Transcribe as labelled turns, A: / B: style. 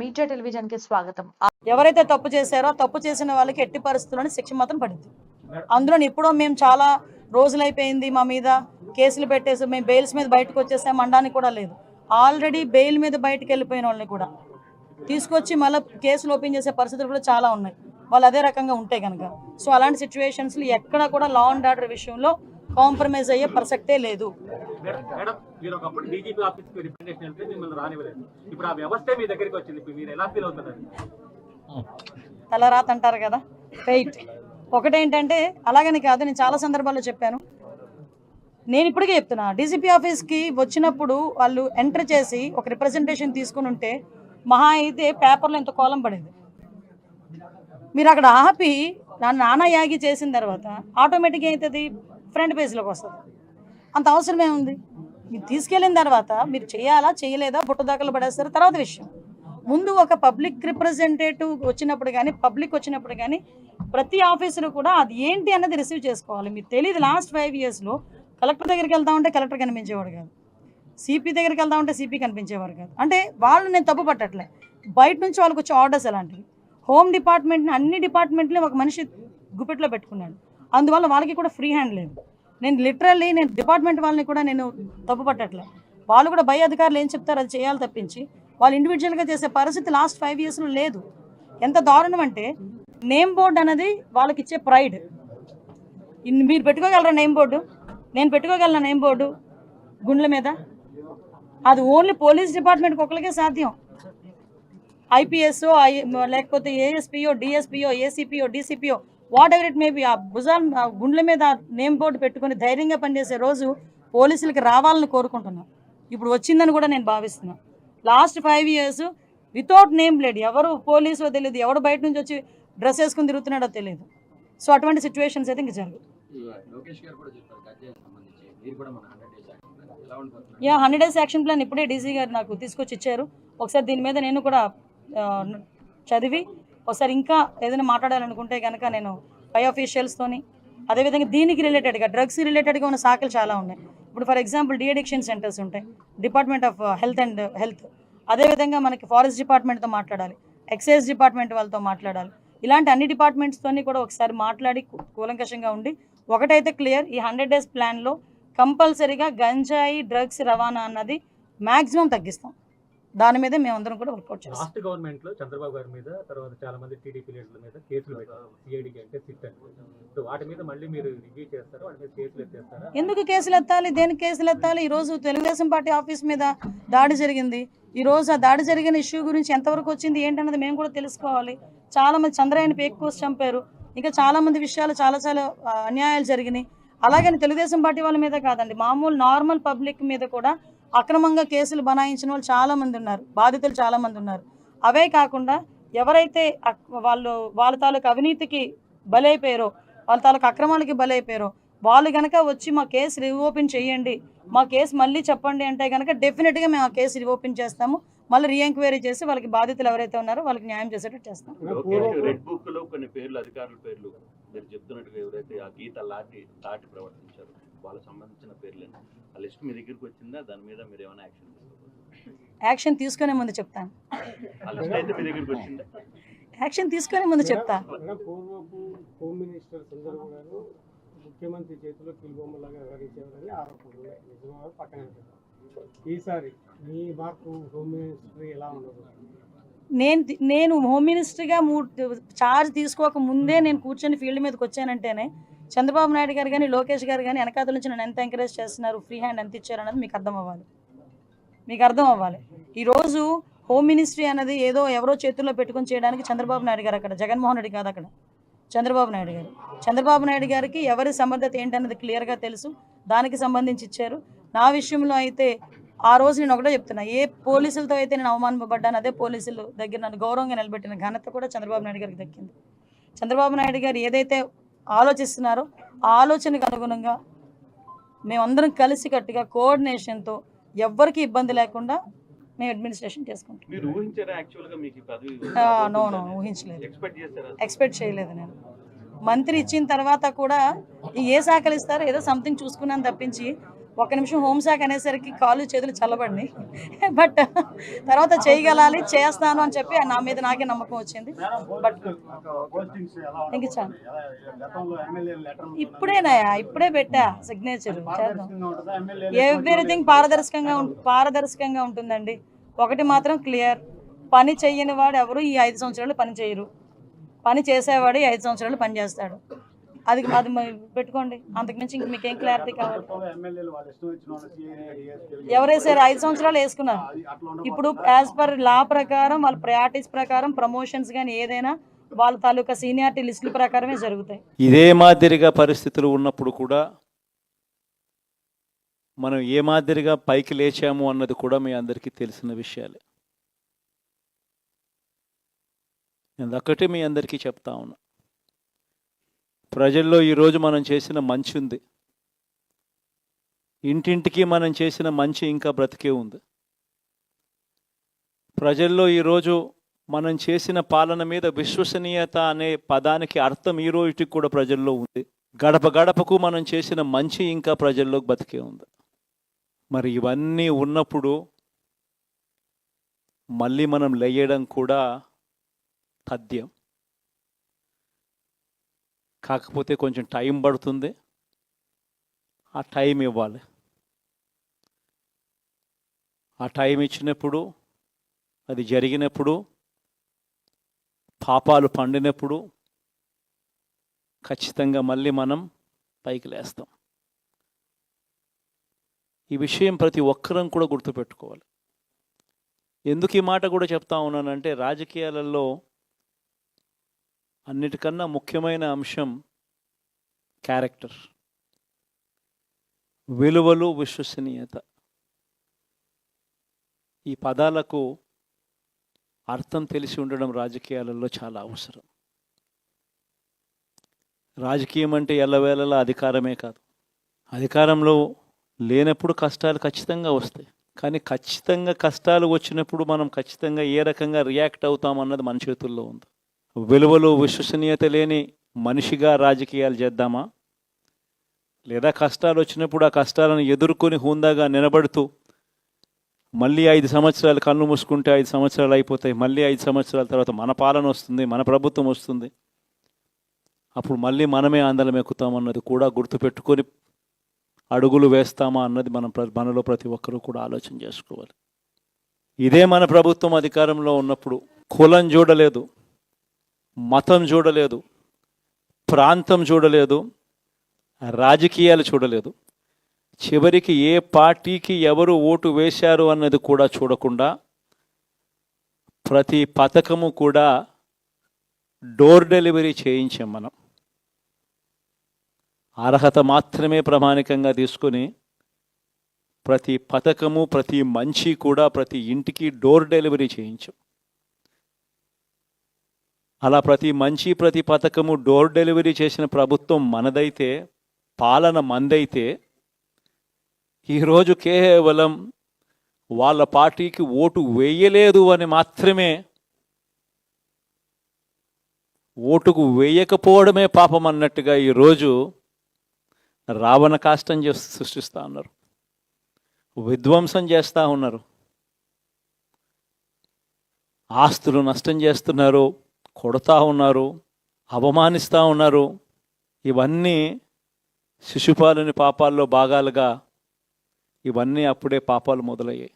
A: Media టెలివిజన్కి స్వాగతం
B: ఎవరైతే తప్పు చేశారో తప్పు చేసిన వాళ్ళకి ఎట్టి పరిస్థితుల్లోనే శిక్ష మాత్రం పడింది అందులో ఎప్పుడో మేము చాలా రోజులైపోయింది మా మీద కేసులు పెట్టేసి మేము బెయిల్స్ మీద బయటకు వచ్చేసాం అనడానికి కూడా లేదు. ఆల్రెడీ బెయిల్ మీద బయటకు వెళ్ళిపోయిన వాళ్ళని కూడా తీసుకొచ్చి మళ్ళీ కేసులు ఓపెన్ చేసే పరిస్థితులు కూడా చాలా ఉన్నాయి. వాళ్ళు అదే రకంగా ఉంటాయి కనుక సో అలాంటి సిచ్యువేషన్స్లో ఎక్కడ కూడా లా అండ్ ఆర్డర్ విషయంలో కాంప్రమైజ్ అయ్యే ప్రసక్తే లేదు. తలరాత అంటారు కదా? ఫెయిట్ ఒకటేంటంటే అలాగని కాదు నేను చాలా సందర్భాల్లో చెప్పాను. నేను ఇప్పటికే చెప్తున్నా డీజీపీ ఆఫీస్కి వచ్చినప్పుడు వాళ్ళు ఎంటర్ చేసి ఒక రిప్రజెంటేషన్ తీసుకుని ఉంటే మహా అయితే పేపర్లో ఎంత కోలం పడేది. మీరు అక్కడ ఆపి నా నాన్న యాగి చేసిన తర్వాత ఆటోమేటిక్గా అవుతుంది? ఫ్రంట్ పేజ్లోకి వస్తుంది. అంత అవసరం ఏముంది? మీరు తీసుకెళ్ళిన తర్వాత మీరు చేయాలా చేయలేదా బుట్టదాకలు పడేస్తారు తర్వాత విషయం. ముందు ఒక పబ్లిక్ రిప్రజెంటేటివ్ వచ్చినప్పుడు కానీ పబ్లిక్ వచ్చినప్పుడు కానీ ప్రతి ఆఫీసులో కూడా అది ఏంటి అన్నది రిసీవ్ చేసుకోవాలి. మీకు తెలియదు లాస్ట్ ఫైవ్ ఇయర్స్లో కలెక్టర్ దగ్గరికి వెళ్తా ఉంటే కలెక్టర్ కనిపించేవాడు కాదు. సిపి దగ్గరికి వెళ్తా ఉంటే సిపి కనిపించేవారు కాదు. అంటే వాళ్ళు నేను తప్పు పట్టట్లే. బయట నుంచి వాళ్ళకి వచ్చే ఆర్డర్స్ ఎలాంటివి? హోమ్ డిపార్ట్మెంట్ని అన్ని డిపార్ట్మెంట్ని ఒక మనిషి గుప్పెట్లో పెట్టుకున్నాడు. అందువల్ల వాళ్ళకి కూడా ఫ్రీ హ్యాండ్ లేదు. నేను లిటరల్లీ నేను డిపార్ట్మెంట్ వాళ్ళని కూడా నేను తప్పు పట్టట్లే. వాళ్ళు కూడా భయ అధికారులు ఏం చెప్తారు అది చేయాలి తప్పించి వాళ్ళు ఇండివిజువల్గా చేసే పరిస్థితి లాస్ట్ ఫైవ్ ఇయర్స్లో లేదు. ఎంత దారుణం అంటే నేమ్ బోర్డు అనేది వాళ్ళకి ఇచ్చే ప్రైడ్ మీరు పెట్టుకోగలరా నేమ్ బోర్డు నేను పెట్టుకోగలనా నేమ్ బోర్డు గుండ్ల మీద? అది ఓన్లీ పోలీస్ డిపార్ట్మెంట్కి ఒకరికే సాధ్యం. ఐపీఎస్ఓ లేకపోతే ఏఎస్పీఓ డిఎస్పీఓ ఏసీపీఓ డీసీపీఓ వాట్ ఎవర్ ఇట్ మేబీ ఆ భుజాల ఆ గుండెల మీద నేమ్ బోర్డు పెట్టుకొని ధైర్యంగా పనిచేసే రోజు పోలీసులకి రావాలని కోరుకుంటున్నాను ఇప్పుడు వచ్చిందని కూడా నేను భావిస్తున్నాను last five years without name plate ఎవరు పోలీసు తెలియదు ఎవడు బయట నుంచి వచ్చి డ్రెస్ వేసుకుని తిరుగుతున్నాడో తెలియదు. సో అటువంటి సిచ్యువేషన్స్ అయితే ఇంక జరగదు yeah hundred days action plan ఇప్పుడే డీసీ గారు నాకు తీసుకొచ్చి ఇచ్చారు. ఒకసారి దీని మీద నేను కూడా చదివి ఒకసారి ఇంకా ఏదైనా మాట్లాడాలనుకుంటే కనుక నేను పై ఆఫీషియల్స్తోని అదేవిధంగా దీనికి రిలేటెడ్గా డ్రగ్స్ రిలేటెడ్గా ఉన్న శాఖలు చాలా ఉన్నాయి. ఇప్పుడు ఫర్ ఎగ్జాంపుల్ డిఅడిక్షన్ సెంటర్స్ ఉంటాయి. Department of health and health అదేవిధంగా మనకి ఫారెస్ట్ డిపార్ట్మెంట్తో మాట్లాడాలి. ఎక్సైజ్ డిపార్ట్మెంట్ వాళ్ళతో మాట్లాడాలి. ఇలాంటి అన్ని డిపార్ట్మెంట్స్తోని కూడా ఒకసారి మాట్లాడి కూలంకషంగా ఉండి ఒకటైతే క్లియర్ ఈ హండ్రెడ్ డేస్ ప్లాన్లో కంపల్సరీగా గంజాయి డ్రగ్స్ రవాణా అన్నది మ్యాక్సిమం తగ్గిస్తాం. దాని మీదే మేమందరం కూడా వర్కౌట్ చేస్తాం.
C: లాస్ట్ గవర్నమెంట్లో చంద్రబాబు గారి మీద తర్వాత చాలా మంది టీడీపీ లీడర్ల మీద కేసులు పెట్టారు. సిఐడికి అంటే సిట్ అని. సో వాటి మీద మళ్ళీ మీరు రివ్యూ చేస్తారా? వాటి మీద కేసులు ఎత్తేస్తారా?
B: ఎందుకు కేసులు ఎత్తాలి? దేనికి కేసులు ఎత్తాలి? ఈ రోజు తెలుగుదేశం పార్టీ ఆఫీస్ మీద దాడి జరిగింది. ఈ రోజు ఆ దాడి జరిగిన ఇష్యూ గురించి ఎంతవరకు వచ్చింది ఏంటన్నది మేము కూడా తెలుసుకోవాలి. చాలా మంది చంద్రయ్యని పేక్ కోసి చంపారు. ఇంకా చాలా మంది విషయాలు చాలా చాలా అన్యాయాలు జరిగినాయి. అలాగని తెలుగుదేశం పార్టీ వాళ్ళ మీద కాదండి మామూలు నార్మల్ పబ్లిక్ మీద కూడా అక్రమంగా కేసులు బనాయించిన వాళ్ళు చాలా మంది ఉన్నారు బాధితులు చాలా మంది ఉన్నారు. అవే కాకుండా ఎవరైతే వాళ్ళు వాళ్ళ తాలూకు అవినీతికి బలైపోయారో వాళ్ళ తాలూకు అక్రమాలకి బలైపోయారో వాళ్ళు కనుక వచ్చి మా కేసు రీఓపెన్ చేయండి మా కేసు మళ్ళీ చెప్పండి అంటే కనుక డెఫినెట్గా మేము ఆ కేసు రీఓపెన్ చేస్తాము. మళ్ళీ రీఎంక్వైరీ చేసి వాళ్ళకి బాధితులు ఎవరైతే ఉన్నారో వాళ్ళకి న్యాయం చేసేటట్టు చేస్తాం.
D: రెడ్ బుక్లో కొన్ని పేర్లు అధికారుల పేర్లు మీరు చెప్తున్నట్టుగా ఎవరైతే ఆ గీత లాటి దాటి ప్రవర్తించారు. వాళ్ళకి సంబంధించిన పేర్లు ఆ లిస్ట్ మీ దగ్గరికి వచ్చిందా? దాని మీద మీరు ఏమైనా యాక్షన్
B: యాక్షన్ తీసుకునే ముందు చెప్తాను
D: ఆ లిస్ట్ అయితే మీ దగ్గరికి వచ్చిందా?
B: యాక్షన్ తీసుకునే ముందు చెప్తా.
E: పూర్వపు హోమ్ మినిస్టర్ చంద్రబాబు గారు ముఖ్యమంత్రి చేతిలో కిల్బొమ్మలాగా వ్యవహరించేవారని ఆరోపణలు నిజమా పక్కన. ఈసారి మీ మార్పు హోమ్ మినిస్ట్రీ ఎలా ఉండదు
B: నేను నేను హోమ్ మినిస్టర్గా మూ చార్జ్ తీసుకోక ముందే నేను కూర్చొని ఫీల్డ్ మీదకి వచ్చానంటేనే చంద్రబాబు నాయుడు గారు కానీ లోకేష్ గారు కానీ వెనకాతల నుంచి నన్ను ఎంత ఎంకరేజ్ చేస్తున్నారు ఫ్రీ హ్యాండ్ ఎంత ఇచ్చారు అన్నది మీకు అర్థం అవ్వాలి. మీకు అర్థం అవ్వాలి. ఈరోజు హోమ్ మినిస్ట్రీ అనేది ఏదో ఎవరో చేతుల్లో పెట్టుకొని చేయడానికి చంద్రబాబు నాయుడు గారు అక్కడ జగన్మోహన్ రెడ్డి కాదు అక్కడ చంద్రబాబు నాయుడు గారు. చంద్రబాబు నాయుడు గారికి ఎవరి సమర్థత ఏంటన్నది క్లియర్గా తెలుసు దానికి సంబంధించి ఇచ్చారు. నా విషయంలో అయితే ఆ రోజు నేను ఒకటే చెప్తున్నా ఏ పోలీసులతో అయితే నేను అవమానపడ్డాను అదే పోలీసులు దగ్గర నన్ను గౌరవంగా నిలబెట్టిన ఘనత కూడా చంద్రబాబు నాయుడు గారికి దక్కింది. చంద్రబాబు నాయుడు గారు ఏదైతే ఆలోచిస్తున్నారో. ఆ ఆలోచనకు అనుగుణంగా మేమందరం కలిసికట్టుగా కోఆర్డినేషన్తో ఎవ్వరికి ఇబ్బంది లేకుండా మేము అడ్మినిస్ట్రేషన్ చేసుకుంటాం నో నో ఊహించలేదు.
D: ఎక్స్పెక్ట్
B: చేయలేదు నేను. మంత్రి ఇచ్చిన తర్వాత కూడా ఈ ఏ శాఖలు ఇస్తారో ఏదో సంథింగ్ చూసుకున్నాను తప్పించి ఒక నిమిషం హోంశాఖ అనేసరికి కాళ్ళు చేతులు చల్లబడినాయి. బట్ తర్వాత చేయగలాలి చేస్తాను అని చెప్పి నా మీద నాకే నమ్మకం వచ్చింది. బట్ ఇంక చాలు. ఇప్పుడేనాయా? ఇప్పుడే పెట్టా సిగ్నేచర్ చేద్దాం. ఎవ్రీథింగ్ పారదర్శకంగా పారదర్శకంగా ఉంటుందండి. ఒకటి మాత్రం క్లియర్ పని చెయ్యని వాడు ఎవరు ఈ ఐదు సంవత్సరాలు పని చేయరు. పని చేసేవాడు ఈ ఐదు సంవత్సరాలు పని చేస్తాడు. అది అది పెట్టుకోండి. అంతకుమించి ఇంక మీకేం క్లారిటీ కావాలి? ఎవరేసారు ఐదు సంవత్సరాలు వేసుకున్నారు. ఇప్పుడు యాజ్ పర్ లా ప్రకారం వాళ్ళ ప్రయారిటీస్ ప్రకారం ప్రమోషన్స్ కానీ ఏదైనా వాళ్ళ తాలూకా సీనియారిటీ లిస్టుల ప్రకారమే జరుగుతాయి.
A: ఇదే మాదిరిగా పరిస్థితులు ఉన్నప్పుడు కూడా మనం ఏ మాదిరిగా పైకి లేచాము అన్నది కూడా మీ అందరికీ తెలిసిన విషయాలే. నేను ఒకటి మీ అందరికీ చెప్తా ఉన్నా. ప్రజల్లో ఈరోజు మనం చేసిన మంచి ఉంది. ఇంటింటికి మనం చేసిన మంచి ఇంకా బ్రతికే ఉంది. ప్రజల్లో ఈరోజు మనం చేసిన పాలన మీద విశ్వసనీయత అనే పదానికి అర్థం ఈ రోజుకి కూడా ప్రజల్లో ఉంది. గడప గడపకు మనం చేసిన మంచి ఇంకా ప్రజల్లో బతికే ఉంది. మరి ఇవన్నీ ఉన్నప్పుడు మళ్ళీ మనం లేయడం కూడా తథ్యం. కాకపోతే కొంచెం టైం పడుతుంది. ఆ టైం ఇవ్వాలి. ఆ టైం ఇచ్చినప్పుడు అది జరిగినప్పుడు పాపాలు పండినప్పుడు ఖచ్చితంగా మళ్ళీ మనం పైకి లేస్తాం. ఈ విషయం ప్రతి ఒక్కరం కూడా గుర్తుపెట్టుకోవాలి. ఎందుకు ఈ మాట కూడా చెప్తా ఉన్నానంటే రాజకీయాలలో అన్నిటికన్నా ముఖ్యమైన అంశం క్యారెక్టర్. విలువలు విశ్వసనీయత. ఈ పదాలకు అర్థం తెలిసి ఉండడం రాజకీయాలలో చాలా అవసరం. రాజకీయం అంటే ఎల్లవేళలా అధికారమే కాదు. అధికారంలో లేనప్పుడు కష్టాలు ఖచ్చితంగా వస్తాయి. కానీ ఖచ్చితంగా కష్టాలు వచ్చినప్పుడు మనం ఖచ్చితంగా ఏ రకంగా రియాక్ట్ అవుతాం అన్నది మన చేతుల్లో ఉంది. విలువలు విశ్వసనీయత లేని మనిషిగా రాజకీయాలు చేద్దామా? లేదా కష్టాలు వచ్చినప్పుడు ఆ కష్టాలను ఎదుర్కొని హుందాగా నిలబడుతూ మళ్ళీ ఐదు సంవత్సరాలు కళ్ళు మూసుకుంటే ఐదు సంవత్సరాలు అయిపోతాయి మళ్ళీ ఐదు సంవత్సరాల తర్వాత మన పాలన వస్తుంది మన ప్రభుత్వం వస్తుంది. అప్పుడు మళ్ళీ మనమే ఆందోళన ఎక్కుతామన్నది కూడా గుర్తుపెట్టుకొని అడుగులు వేస్తామా అన్నది మనం మనలో ప్రతి ఒక్కరూ కూడా ఆలోచన చేసుకోవాలి. ఇదే మన ప్రభుత్వం అధికారంలో ఉన్నప్పుడు కులం చూడలేదు. మతం చూడలేదు ప్రాంతం చూడలేదు రాజకీయాలు చూడలేదు. చివరికి ఏ పార్టీకి ఎవరు ఓటు వేశారు అన్నది కూడా చూడకుండా ప్రతి పథకము కూడా డోర్ డెలివరీ చేయించాం మనం. అర్హత మాత్రమే ప్రామాణికంగా తీసుకొని ప్రతి పథకము ప్రతి మంచి కూడా ప్రతి ఇంటికి డోర్ డెలివరీ చేయించాం. అలా ప్రతి మంచి ప్రతి పథకము డోర్ డెలివరీ చేసిన ప్రభుత్వం మనదైతే పాలన మందైతే ఈరోజు కేవలం వాళ్ళ పార్టీకి ఓటు వేయలేదు అని మాత్రమే ఓటుకు వేయకపోవడమే పాపం అన్నట్టుగా ఈరోజు రావణ కాష్టం చేసి సృష్టిస్తూ ఉన్నారు. విధ్వంసం చేస్తూ ఉన్నారు. ఆస్తులు నష్టం చేస్తున్నారు. కొడతా ఉన్నారు అవమానిస్తూ ఉన్నారు. ఇవన్నీ శిశుపాలని పాపాల్లో భాగాలుగా ఇవన్నీ అప్పుడే పాపాలు మొదలయ్యాయి.